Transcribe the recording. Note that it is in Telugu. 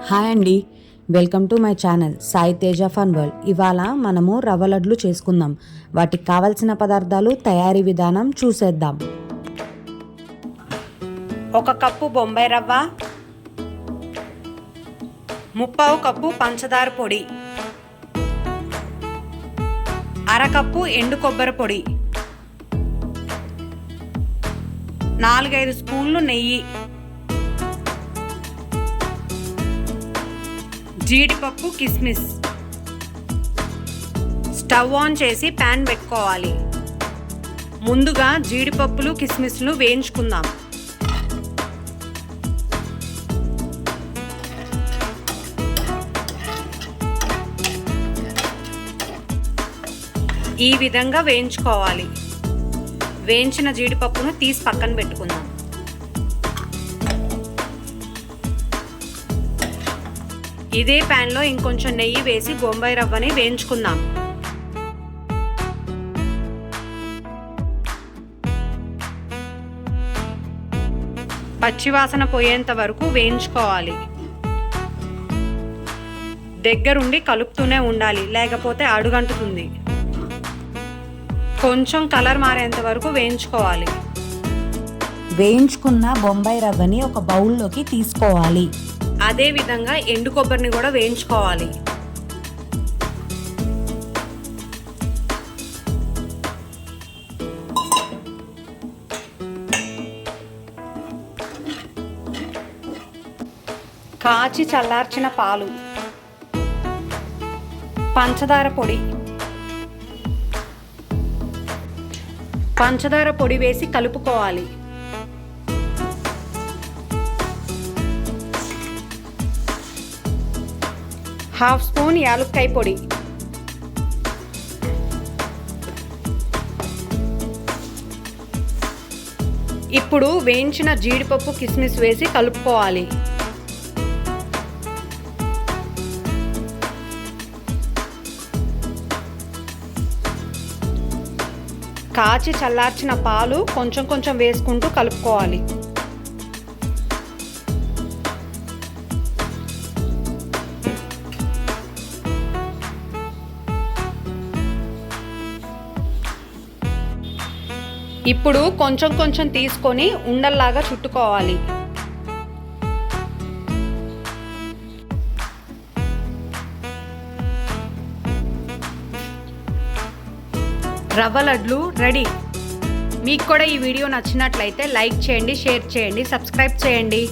హాయ్ అండి. Welcome to my channel Sai Teja fun world. ఇవాళ మనము రవ్వ లడ్లు చేసుకుందాం. వాటికి కావలసిన పదార్థాలు తయారీ విధానం చూసేద్దాం. ఒక కప్పు బొంబాయి రవ్వ ముప్పావు కప్పు పంచదార పొడి అరకప్పు ఎండు కొబ్బరి పొడి నాలుగైదు స్పూన్లు నెయ్యి. జీడిపప్పు కిస్మిస్. స్టవ్ ఆన్ చేసి ప్యాన్ పెట్టుకోవాలి. ముందుగా జీడిపప్పులు కిస్మిస్లు వేయించుకుందాం. ఈ విధంగా వేయించుకోవాలి. వేయించిన జీడిపప్పును తీసి పక్కన పెట్టుకుందాం. ఇదే ప్యాన్లో ఇంకొంచెం నెయ్యి వేసి బొంబాయి రవ్వని వేయించుకుందాం. పచ్చివాసన పోయేంత వరకు వేయించుకోవాలి. దగ్గరుండి కలుపుతూనే ఉండాలి లేకపోతే అడుగంటుతుంది. కొంచెం కలర్ మారేంత వరకు వేయించుకోవాలి. వేయించుకున్న బొంబాయి రవ్వని ఒక బౌల్లోకి తీసుకోవాలి. అదే విధంగా ఎండు కొబ్బరిని కూడా వేయించుకోవాలి. కాచి చల్లార్చిన పాలు పంచదార పొడి పంచదార పొడి వేసి కలుపుకోవాలి. హాఫ్ స్పూన్ యాలుక్కాయ పొడి. ఇప్పుడు వేయించిన జీడిపప్పు కిస్మిస్ వేసి కలుపుకోవాలి. కాచి చల్లార్చిన పాలు కొంచెం కొంచెం వేసుకుంటూ కలుపుకోవాలి. ఇప్పుడు కొంచెం కొంచెం తీసుకొని ఉండల్లాగా చుట్టుకోవాలి. రవ్వ లడ్లు రెడీ. మీకు కూడా ఈ వీడియో నచ్చినట్లయితే లైక్ చేయండి షేర్ చేయండి సబ్స్క్రైబ్ చేయండి.